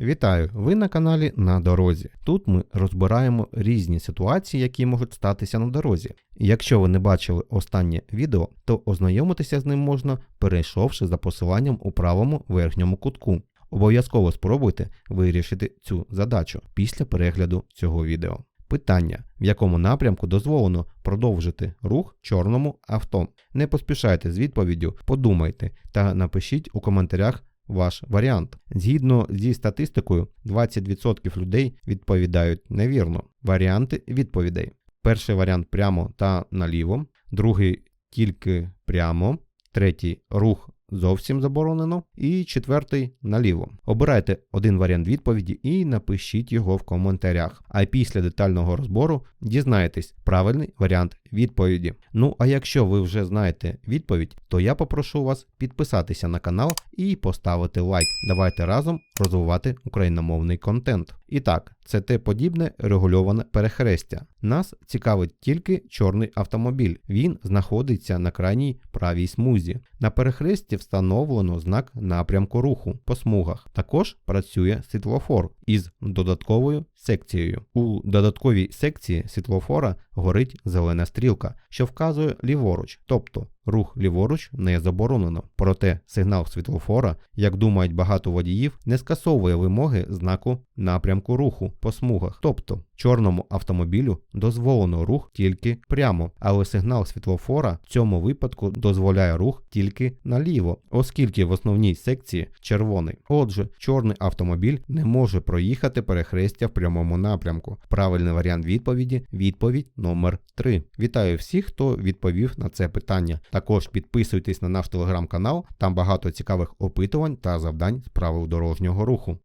Вітаю! Ви на каналі На дорозі. Тут ми розбираємо різні ситуації, які можуть статися на дорозі. Якщо ви не бачили останнє відео, то ознайомитися з ним можна, перейшовши за посиланням у правому верхньому кутку. Обов'язково спробуйте вирішити цю задачу після перегляду цього відео. Питання, в якому напрямку дозволено продовжити рух чорному авто. Не поспішайте з відповіддю, подумайте та напишіть у коментарях ваш варіант. Згідно зі статистикою, 20% людей відповідають невірно. Варіанти відповідей. Перший варіант прямо та наліво, другий тільки прямо, третій рух зовсім заборонено, і четвертий наліво. Обирайте один варіант відповіді і напишіть його в коментарях. А після детального розбору дізнаєтесь правильний варіант відповіді. Ну а якщо ви вже знаєте відповідь, то я попрошу вас підписатися на канал і поставити лайк. Давайте разом розвивати україномовний контент. І так, це те подібне регульоване перехрестя. Нас цікавить тільки чорний автомобіль. Він знаходиться на крайній правій смузі. На перехресті встановлено знак напрямку руху по смугах. Також працює світлофор із додатковою секцією. У додатковій секції світлофора горить зелена стрілка, що вказує ліворуч, тобто рух ліворуч не заборонено. Проте сигнал світлофора, як думають багато водіїв, не скасовує вимоги знаку напрямку руху по смугах. Тобто чорному автомобілю дозволено рух тільки прямо, але сигнал світлофора в цьому випадку дозволяє рух тільки наліво, оскільки в основній секції червоний. Отже, чорний автомобіль не може проїхати перехрестя в прямому напрямку. Правильний варіант відповіді відповідь номер 3. Вітаю всіх, хто відповів на це питання. Також підписуйтесь на наш телеграм-канал, там багато цікавих опитувань та завдань з правил дорожнього руху.